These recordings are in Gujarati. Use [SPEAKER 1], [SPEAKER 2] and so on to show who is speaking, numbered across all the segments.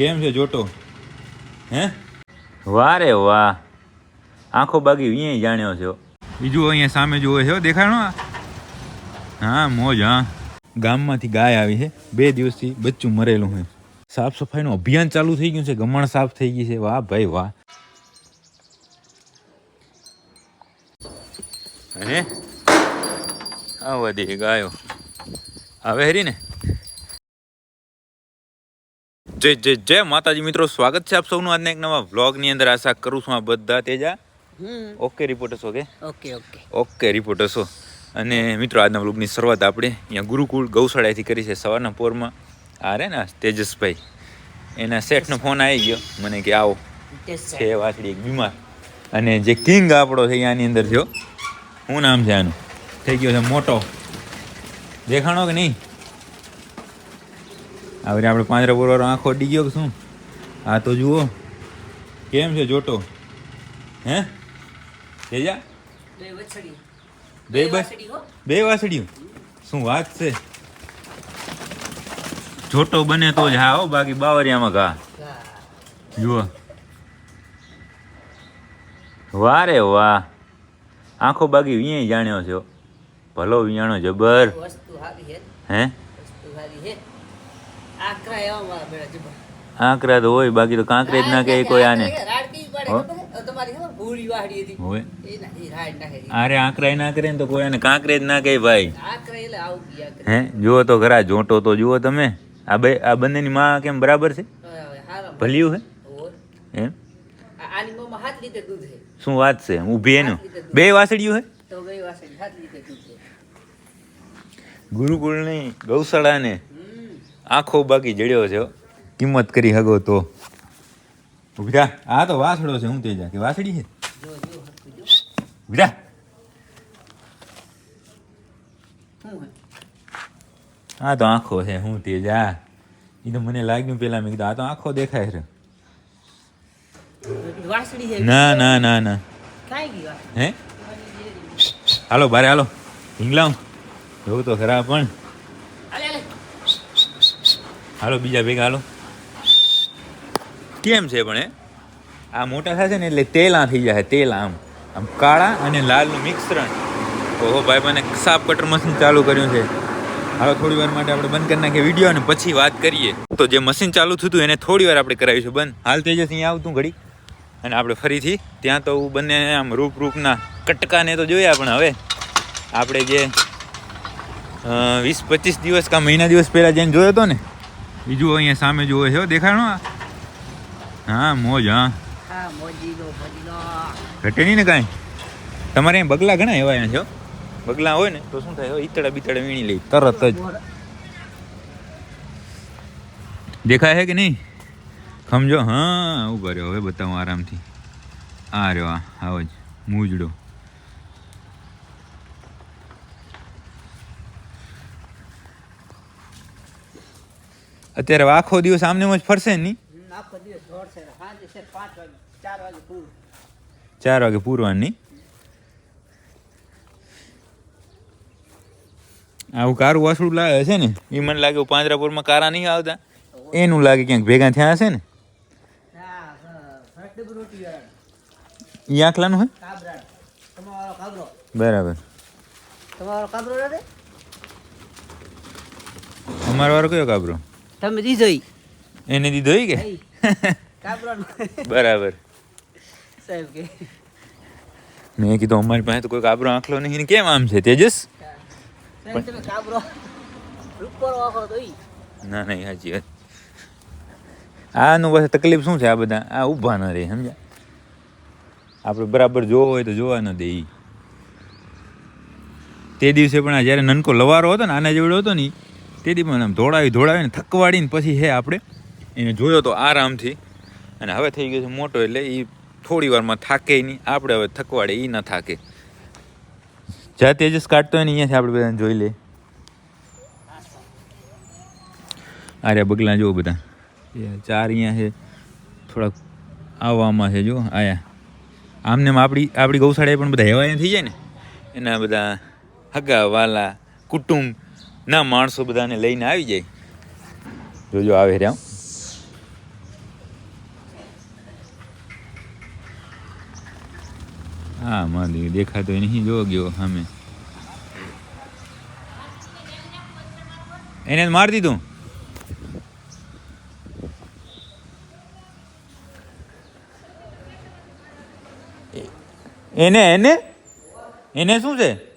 [SPEAKER 1] કેમ છે જોટો? હે? વાહ રે વાહ. આંખો બાગી અહીંયા જાણ્યો છો. બીજું અહીંયા સામે જોવે છે દેખાણો હા મોજ હા. ગામમાંથી ગાય આવી છે. બે દિવસથી બચ્ચું મરેલું છે. સાફ સફાઈનું અભિયાન ચાલુ થઈ ગયું છે. ગમણ સાફ થઈ ગઈ છે. વાહ ભાઈ વાહ. અરે આ બધી ગાયો હવે હેરી ને જય જય જય માતાજી મિત્રો સ્વાગત છે આપ સૌનું આજના એક નવા વ્લોગની અંદર. આશા કરું છું આ બધા Teja. Okay reporters okay
[SPEAKER 2] okay. Okay
[SPEAKER 1] okay રિપોર્ટર્સો અને મિત્રો આજના વ્લોગની શરૂઆત આપણે અહીંયા ગુરુકુળ ગૌશાળાથી કરી છે. સવારના પોરમાં આ રે ને તેજસભાઈ. એના શેઠનો ફોન આવી ગયો. મને કે આવો. છે વાછડી એક બીમાર. અને જે કિંગ આપણો છે આની અંદર થયો શું નામ છે આનું? થઈ ગયો છે મોટો. દેખાણો કે નહીં? હવે આપણે પાંજરા બોરવાળો આંખો અડી ગયો કે શું? આ તો જુઓ. કેમ છે જોટો? હે? તેજા?
[SPEAKER 2] બે
[SPEAKER 1] બસ બે વાસળીઓ શું વાત છે? જોટો બને તો જ હા હો બાકી બાવરિયામાં ઘા. જુઓ. વાહ રે વાહ. આંખો બાગી વિયાય જાણ્યો છો ભલો વિયાણો જબર.
[SPEAKER 2] હે. આકરા
[SPEAKER 1] આંકરા તો હોય બાકી તો કાંકરેજ ના કે કોઈ આને. અરે
[SPEAKER 2] એ ના
[SPEAKER 1] કરે ને તો કોઈ આને કાંકરેજ ના કહે ભાઈ.
[SPEAKER 2] આકરા આકરા.
[SPEAKER 1] હે? જુઓ તો ખરા જોટો તો જુઓ તમે. આ બે આ બંનેની માં કેમ બરાબર છે? ભલ્યું હે? એમ શું વાત છે? ઊભી એનું બે વાસળીયું હે? ગુરુકુળની ગૌશાળાને આંખો બાકી જડ્યો છે. કિંમત કરી હગો તો. ઉભરા. આ તો વાસડો છે હું તેજા કે વાસડી છે?
[SPEAKER 2] જો જો હરખું જો
[SPEAKER 1] ઊભા
[SPEAKER 2] શું હે
[SPEAKER 1] આ તો આંખો છે હું તેજા એ તો મને લાગ્યું પેલા મેં કીધું આ તો આંખો દેખાય છે. ના ના ના ના. હે? હાલો બારે હાલો. હિંગલાવ જોવું તો ખરા પણ. હાલો, બીજા ભેગા, હાલો. કેમ છે પણ એ આ મોટા થશે ને એટલે તેલા થઈ જાય તેલ આમ. આમ કાળા અને લાલનું મિશ્રણ. ઓહો, ભાઈ, મને સાફ કટર મશીન ચાલુ કર્યું છે. હાલો, થોડી વાર માટે આપણે બંધ કરી નાખીએ વીડિયો અને પછી વાત કરીએ. તો જે મશીન ચાલુ થયું હતું, એને થોડી વાર આપણે કરાવીશું. બંધ. હાલ તેજસ અહીંયા આવતું ઘડી. અને આપણે ફરીથી, ત્યાં તો બંને આમ રૂપ રૂપના કટકાને તો જોયા પણ હવે. આપણે જે વીસ પચીસ દિવસ કા મહિના દિવસ પહેલાં જેમ જોયો હતો ને બીજું અહીંયા સામે જોવે છે હો, દેખાણો આ? હા મોજ હા. ઘટે નહીં ને કાંઈ? તમારે અહીં બગલા ઘણા એવા અહીંયા છે હો. બગલા હોય ને તો શું થાય હો, ઈતળા બીતળા વીણી લઈ તરત જ. દેખાય છે કે નહીં? સમજો હા ઊભા રહ્યો હવે બતાવું આરામથી. આ રહ્યો આ આવો જ મૂજડો. અત્યારે આખો દિવસ આમને જ ફરશે નહીં?
[SPEAKER 2] ચાર વાગે પૂરું.
[SPEAKER 1] પૂરવાની આવું કારું વાસળું લાગે છે ને? એ મને લાગે પાંજરાપુરમાં કારા નહીં આવતા. એનું લાગે ક્યાંક ભેગા થયા હશે ને? એ આખલાનું હે બરાબર.
[SPEAKER 2] તમારો કાબરો
[SPEAKER 1] અમારો વાળો કયો કાબરો?
[SPEAKER 2] તમે દીધો
[SPEAKER 1] એને દીધો કે? બરાબર.
[SPEAKER 2] સાહેબ કે.
[SPEAKER 1] મેં કીધું અમારી પાસે તો કોઈ કાબરો આંખલો નહીં. ને કેમ આમ છે તેજસ? ના નહીં સાચી વાત. આનું બસ તકલીફ શું છે આ બધા? આ ઊભા ન રહે સમજા આપણે બરાબર જોવો હોય તો જોવા ન દે તે દિવસે પણ આ જ્યારે નનકો લવારો હતો ને આના જેવડો હતો ને ઈ, તે દી પણ આમ ધોળાવી ધોળાવીને થકવાડીને પછી હે આપણે એને જોયો તો આરામથી. અને હવે થઈ ગયો છે મોટો એટલે એ થોડી વારમાં થાકે નહીં. આપણે હવે થકવાડે એ ન થાકે. જ્યાં તેજસ કાઢતો હોય ને અહીંયાથી આપણે બધાને જોઈ લે આર્યા બગલા જુઓ બધા. ચાર અહીંયા છે. થોડાક આવવામાં છે જો આયા. આમને આપણી આપણી ગૌશાળાએ પણ બધા હેવાયા થઈ જાય ને. એના બધા હગા વાલા કુટુંબ ના, માણસો બધાને લઈને આવી જાય. જોજો આવે રહ્યા હા મારી દેખાતો નહીં, જો ગયો સામે. એને મારી દીધું. એને એને? એને શું છે?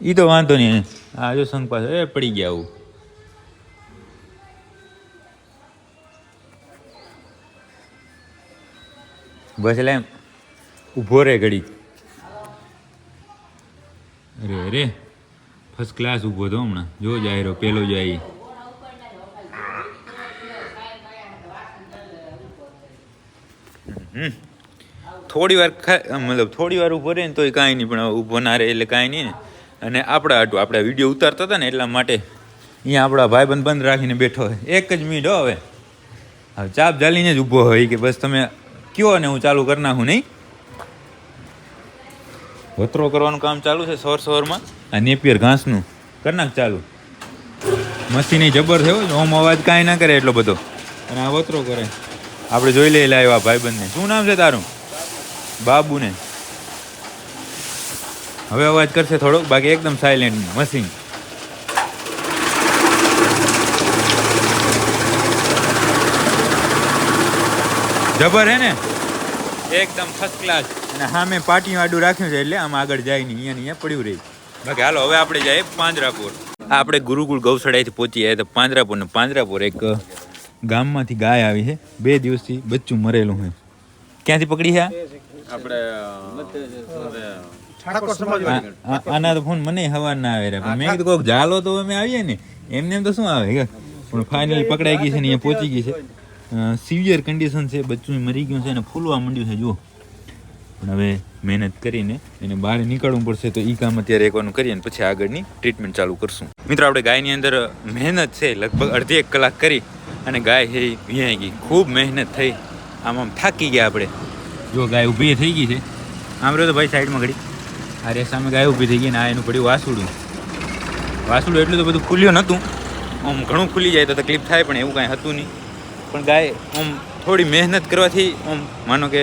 [SPEAKER 1] ઈ તો વાંધો નહીં. આ જો સંગ પાસે એ પડી ગયા આવું. બસ એટલે એમ, ઊભો રે ઘડી. અરે અરે ફર્સ્ટ ક્લાસ ઊભો તો હમણાં. જો રહ્યો, પેલો જાય. થોડી વાર મતલબ થોડી વાર ઊભો રહે ને તોય કાંઈ નહીં, પણ ઊભો ના રહે એટલે કાંઈ નહીં ને. અને આપણા હાટું આપણે વીડિયો ઉતારતા હતા ને એટલા માટે અહીંયા આપણા ભાઈબંધ બંધ રાખીને બેઠો હોય. એક જ મિનિટ હવે. હવે ચાપ જાલીને જ ઊભો હોય કે બસ તમે કયો ને હું ચાલુ કરી નાખું નહીં? વતરો કરવાનું કામ ચાલુ છે સવાર સવારમાં. આ નેપિયર ઘાસનું. કરી નાખ ચાલુ. મશીની જબર થયો ઓમ અવાજ કાંઈ ના કરે એટલો બધો. અને આ વતરો કરે. આપણે જોઈ લઈએ લાવ્યા ભાઈબંધને. શું નામ છે તારું? બાબુને. હવે અવાજ કરશે થોડોક બાકી એકદમ સાયલેન્ટ મશીન જબર હે ને? એકદમ ફર્સ્ટ ક્લાસ અને સામે પાટી આડું રાખ્યું છે એટલે આમ આગળ જાય નહીં અહીંયા અહીંયા પડ્યું રહી. બાકી હાલો હવે આપણે જઈએ પાંજરાપુર. આપણે ગુરુકુળ ગૌશાળાએથી પહોંચી આવ્યા તો પાંજરાપુર ને પાંજરાપુર એક ગામમાંથી ગાય આવી છે. બે દિવસથી બચ્ચું મરેલું છે. ક્યાંથી પકડી છે આ? આના તો ફોન મને હવા ના આવે રે. મેં કીધું કોઈક જાલો તો અમે આવીએ ને. એમને એમ તો શું આવે? પણ ફાઇનલી પકડાઈ ગઈ છે ને અહીંયા પહોંચી ગઈ છે. સિવિયર કન્ડિશન છે બચ્ચું મરી ગયું છે અને ફૂલવા માંડ્યું છે જુઓ. પણ હવે મહેનત કરીને એને બહાર નીકળવું પડશે તો એ કામ અત્યારે એકવાનું કરીએ અને પછી આગળની ટ્રીટમેન્ટ ચાલુ કરશું. મિત્રો આપણે ગાયની અંદર મહેનત છે લગભગ અડધી એક કલાક કરી અને ગાય છે વિયાઈ ગઈ. ખૂબ મહેનત થઈ. આમ આમ થાકી ગયા આપણે. જો ગાય ઊભી થઈ ગઈ છે. આમ રહ્યો તો ભાઈ સાઈડમાં ઘડી. આ રે સામે ગાય ઊભી થઈ ગઈ ને આ એનું પડ્યું વાસુડું. વાસુડું એટલું તો બધું ખુલ્યું નહોતું. આમ ઘણું ખુલી જાય તો તકલીફ થાય, પણ એવું કાંઈ હતું નહીં. પણ ગાય આમ થોડી મહેનત કરવાથી આમ માનો કે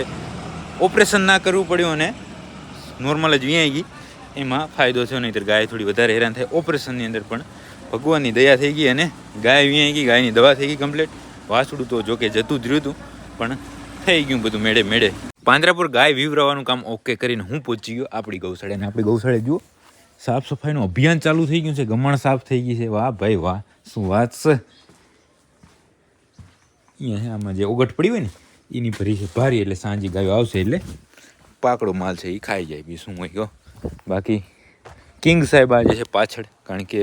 [SPEAKER 1] ઓપરેશન ના કરવું પડ્યું અને નોર્મલ જ વિયાઈ ગઈ. એમાં ફાયદો થયો નહીં ગાય થોડી વધારે હેરાન થાય. ઓપરેશનની અંદર પણ ભગવાનની દયા થઈ ગઈ અને ગાય વિયાઈ ગઈ, ગાયની દવા થઈ ગઈ કમ્પ્લીટ. વાસુડું તો જોકે જતું જ રહ્યું હતું, પણ થઈ ગયું બધું મેળે મેળે. પાંજરાપુર ગાય વિવરાવાનું કામ ઓકે કરીને હું પહોંચી ગયો આપણી ગૌશાળે. અને આપણી ગૌશાળે જુઓ, સાફ સફાઈનું અભિયાન ચાલુ થઈ ગયું છે. ગમણ સાફ થઈ ગઈ છે. વાહ ભાઈ વાહ, શું વાત છે? અહીંયા આમાં જે ઓગટ પડી હોય ને, એની ભરી છે ભારી એટલે સાંજે ગાયો આવશે એટલે પાકડો માલ છે એ ખાઈ જાય બી, શું હોય કહો બાકી કિંગ સાહેબ આજે છે પાછળ, કારણ કે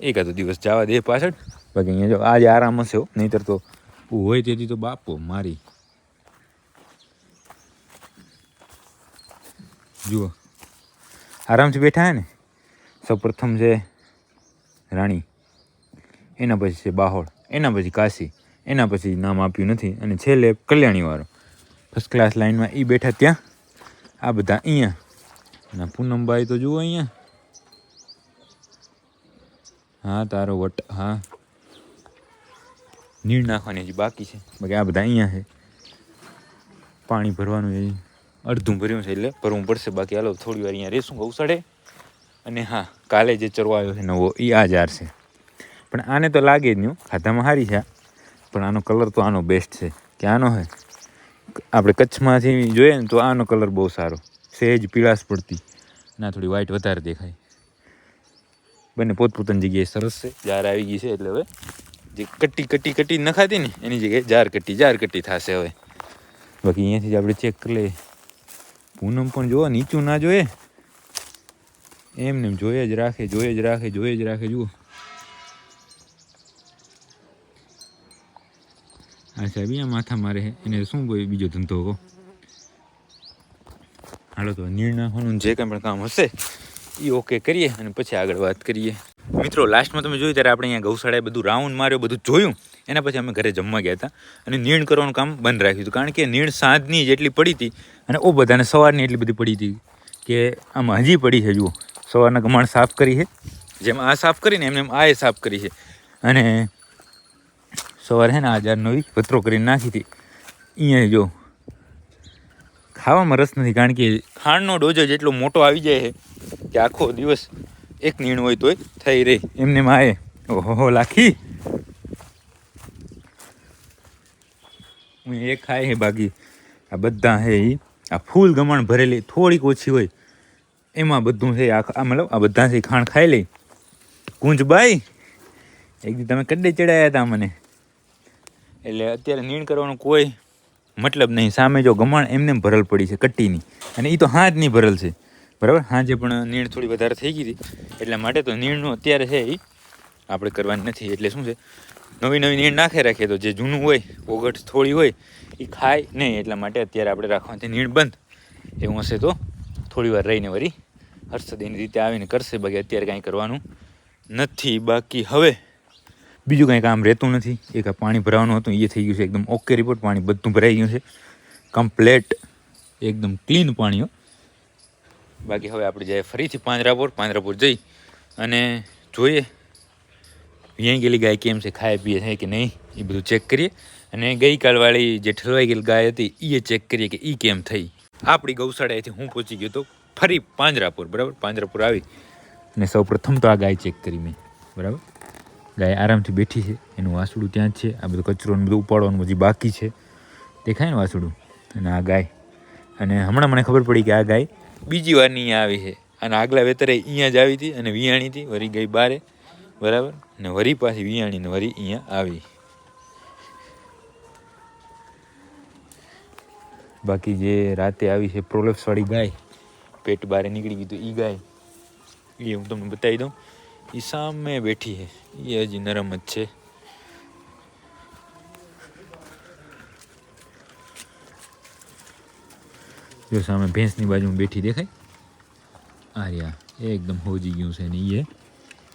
[SPEAKER 1] એકાદો દિવસ જવા દે પાછળ. બાકી અહીંયા જો, આજે આરામ હશે નહીંતર તો હોય તેથી તો બાપો મારી. જુઓ. આરામથી બેઠા ને સૌપ્રથમ છે રાણી. એના પછી છે બાહોળ, એના પછી કાશી, એના પછી નામ આપ્યું નથી. અને છેલ્લે કલ્યાણીવાળો. ફર્સ્ટ ક્લાસ લાઈનમાં એ બેઠા ત્યાં. આ બધા અહીંયા. અને પૂનમભાઈ તો જુઓ અહીંયા. હા, તારો વટ, હા. નીર નાખવાની હજી બાકી છે. બાકી આ બધા અહીંયા છે. પાણી ભરવાનું એ અડધું ભર્યું છે એટલે ભરવું પડશે. બાકી હાલો, થોડી વાર અહીંયા રહેશું ગૌશાળે અને હા, કાલે જે ચરવા આવ્યો છે નવો એ આ જાર છે. પણ આને તો લાગે જ નહીં ખાતામાં સારી છે. પણ આનો કલર તો આનો બેસ્ટ છે. કે આનો હે? આપણે કચ્છમાંથી જોઈએ ને તો આનો કલર બહુ સારો. સહેજ પીળાશ પડતી. ના, થોડી વ્હાઇટ વધારે દેખાય. બંને પોતપોતાની જગ્યાએ સરસ છે. જાર આવી ગઈ છે એટલે હવે જે કટ્ટી કટ્ટી કટ્ટી નખાતી ને, એની જગ્યાએ જાર કટ્ટી જાર કટ્ટી થશે હવે. બાકી અહીંયાથી જ આપણે ચેક કરી લઈએ. પૂનમ પણ જુઓ નીચું ના જોઈએ. એમને એમ જોઈએ જ રાખે, જોઈએ જ રાખે, જોઈએ જ રાખે, જુઓ. આ સાહેબ માથા મારે એને શું બીજો ધંધો કહો હાલો, તો નીર જે કંઈ પણ કામ હશે એ ઓકે કરીએ અને પછી આગળ વાત કરીએ. મિત્રો લાસ્ટમાં તમે જોયું ત્યારે આપણે અહીંયા ગૌશાળાએ બધું રાઉન્ડ માર્યો, બધું જોયું. એના પછી અમે ઘરે જમવા ગયા હતા અને નીણ કરવાનું કામ બંધ રાખ્યું હતું. કારણ કે નીણ સાંજની જેટલી પડી હતી અને ઓ બધાને સવારની એટલી બધી પડી હતી કે આમ હજી પડી છે, જુઓ. સવારના ગમાણ સાફ કરી છે. જેમ આ સાફ કરીને એમને એમ આ એ સાફ કરી છે. અને સવારે છે ને આ નવી વતરો કરીને નાખી હતી. અહીંયા જો, ખાવામાં રસ નથી, કારણ કે ખાંડનો ડોજો જેટલો મોટો આવી જાય છે કે આખો દિવસ એક નીણ હોય તોય થઈ રહી. એમને માએ ઓહો લાખી. હું એ ખાય હે બાકી. આ બધા હે આ ફૂલ ગમણ ભરેલી, થોડીક ઓછી હોય. એમાં બધું છે આ મતલબ આ બધા છે ખાણ ખાઈ લઈ. કુંજભાઈ એક તમે કડે ચડાયા હતા મને. એટલે અત્યારે નીણ કરવાનો કોઈ મતલબ નહીં. સામે જો ગમણ એમને ભરલ પડી છે, કટ્ટીની. અને એ તો હાથ નહીં ભરલ છે. બરાબર? હાજે પણ નીણ થોડી વધારે થઈ ગઈ હતી. એટલા માટે તો નીણનું અત્યારે છે એ આપણે કરવાની નથી. એટલે શું છે? નવી નવી નીણ નાખે રાખીએ તો જે જૂનું હોય ઓગટ થોડી હોય એ ખાય નહીં. એટલા માટે અત્યારે આપણે રાખવાની નીણ બંધ. એવું હશે તો થોડી વાર રહીને વળી હર્ષદ એની રીતે આવીને કરશે. બાકી અત્યારે કાંઈ કરવાનું નથી. બાકી હવે બીજું કાંઈ કામ રહેતું નથી. એક પાણી ભરાવાનું હતું. એ થઈ ગયું છે એકદમ ઓકે રિપોર્ટ પાણી બધું ભરાઈ ગયું છે. કમ્પ્લેટ એકદમ ક્લીન પાણી, હો. બાકી હવે આપણે જઈએ ફરીથી પાંજરાપોર પાંજરાપોર જઈ અને જોઈએ અહીં ગયેલી ગાય કેમ છે, ખાય, પીએ છે કે નહીં, એ બધું ચેક કરીએ. અને ગઈકાલવાળી જે ઠલવાઈ ગયેલી ગાય હતી એ ચેક કરીએ કે એ કેમ થઈ. આપણી ગૌશાળાએથી હું પહોંચી ગયો તો ફરી પાંજરાપુર, બરાબર? પાંજરાપુર આવી. અને સૌ પ્રથમ તો આ ગાય ચેક કરી મેં, બરાબર? ગાય આરામથી બેઠી છે, એનું વાસુડું ત્યાં જ છે, આ બધું કચરો બધું ઉપાડવાનું હજી બાકી છે. દેખાય ને વાસુડું? અને આ ગાય. અને હમણાં મને ખબર પડી કે આ ગાય બીજી વાર નહીં આવી છે. અને આગલા વેતરે અહીંયા જ આવી હતી અને વિયાણી હતી, વરી ગઈ બારે. બરાબર? ને વરી પાછી વિયાણીને વરી અહીંયા આવી. બાકી જે રાતે આવી છે પ્રોલેપ્સવાળી ગાય, પેટ બારે નીકળી ગયું તો એ ગાય એ હું તમને બતાવી દઉં એ સામે બેઠી છે. એ હજી નરમ જ છે. જો સામે ભેંસની બાજુમાં બેઠી દેખાય. આ એકદમ હોજી ગયું છે ને એ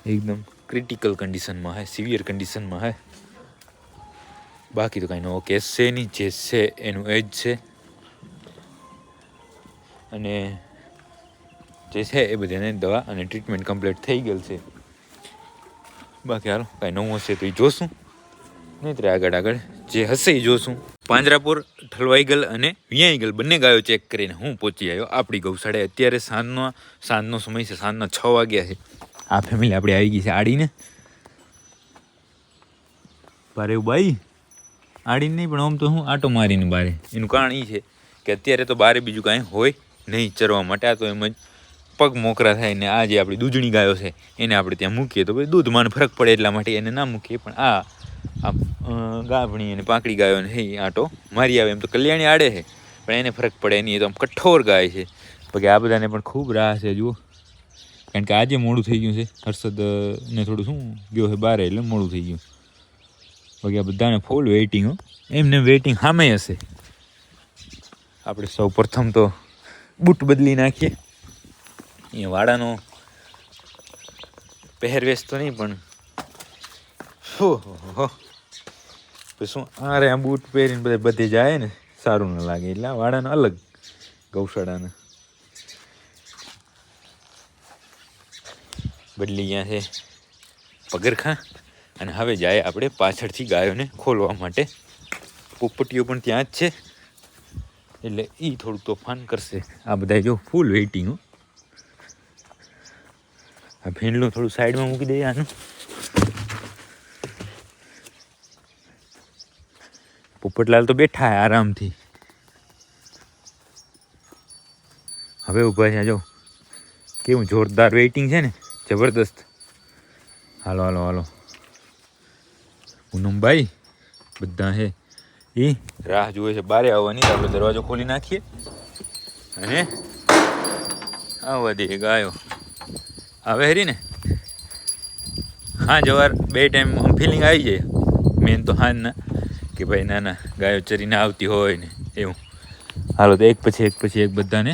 [SPEAKER 1] એકદમ ક્રિટિકલ કન્ડિશનમાં હે સિવિયર કન્ડિશનમાં હે. બાકી તો કાંઈ નવો કેસ છે નહીં જે છે, એનું એજ છે. અને જે છે એ બધાને દવા અને ટ્રીટમેન્ટ કમ્પ્લીટ થઈ ગયેલ છે. બાકી હાલો, કાંઈ નવું હશે તો એ જોશું. નહીં આગળ આગળ જે હશે એ જોશું. પાંજરાપુર ઠલવાઈગલ અને વિયાઈગલ બંને ગાયો ચેક કરીને હું પહોંચી આવ્યો. આપણી ગૌશાળાએ અત્યારે સાંજનો સાંજનો સમય છે, સાંજના છ વાગ્યા છે. આ ફેમિલી આપણે આવી ગઈ છે આડીને. એવું બાઈ? આડીને નહીં, પણ આમ તો હું આટો મારીને બારે. એનું કારણ એ છે કે અત્યારે તો બારે બીજું કાંઈ હોય નહીં ચરવા માટે. આ તો એમ જ પગ મોકરા થાય ને આ જે આપણી દૂધણી ગાયો છે, એને આપણે ત્યાં મૂકીએ તો ભાઈ દૂધમાં ફરક પડે એટલા માટે એને ના મૂકીએ. પણ આ આ ગાભણી અને પાંકડી ગાયો ને એ આટો મારી આવે. એમ તો કલ્યાણી આડે છે, પણ એને ફરક પડે નહીં. એ તો આમ કઠોર ગાય છે. બાકી આ બધાને પણ ખૂબ રાહ છે, જુઓ. કારણ કે આજે મોડું થઈ ગયું છે. હર્ષદ ને થોડું શું, ગયો છે બારે એટલે મોડું થઈ ગયું. બાકી આ બધાને ફૂલ વેઇટિંગ એમને વેઇટિંગ સામે હશે. આપણે સૌ પ્રથમ તો બૂટ બદલી નાખીએ. અહીંયા વાડાનો પહેરવેશ તો નહીં, પણ હો હો શું, આરે આ બૂટ પહેરીને બધે બધે જાય ને? સારું ન લાગે. એટલે આ વાડાનો અલગ ગૌશાળાના. બદલી ગયા છે. પગરખા અને હવે જાય આપણે પાછળથી ગાયોને ખોલવા માટે. પોપટીઓ પણ ત્યાં જ છે. એટલે એ થોડુંક તોફાન કરશે. આ બધા જો ફૂલ વેઇટિંગ આ ભીંડલું થોડું સાઈડમાં મૂકી દઈએ આનું. પોપટલાલ તો બેઠા આરામથી. હવે ઊભા છે જો. કેવું જોરદાર વેઇટિંગ છે ને. જબરદસ્ત. હાલો હાલો હાલો. પૂનમભાઈ બધા છે એ રાહ જુએ છે બારે આવવાની આપણે દરવાજો ખોલી નાખીએ. અને આવવા દઈએ ગાયો. આવે હરી ને? હા જવાર બે ટાઈમ ફિલિંગ આવી જાય. મેન તો હા ના કે ભાઈ ના ના ગાયો ચરીને આવતી હોય ને એવું. હાલો તો એક પછી એક પછી એક બધાને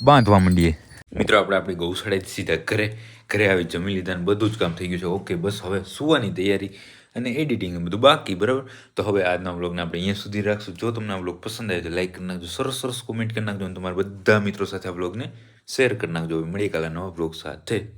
[SPEAKER 1] બાંધવા માંડીએ. મિત્રો આપણે આપણી ગૌશાળાથી સીધા ઘરે ઘરે આવી જમી લીધા ને બધું જ કામ થઈ ગયું છે. ઓકે, બસ હવે સુવાની તૈયારી અને એડિટિંગ બધું બાકી, બરાબર? તો હવે આજના વ્લોગને આપણે અહીંયા સુધી રાખશું. જો તમને આ વ્લોગ પસંદ આવે તો લાઈક કરી નાખજો, સરસ સરસ કોમેન્ટ કરી નાખજો અને તમારા બધા મિત્રો સાથે આ વ્લોગને શેર કરી નાખજો. મળીએ કાલે નવા વ્લોગ સાથે.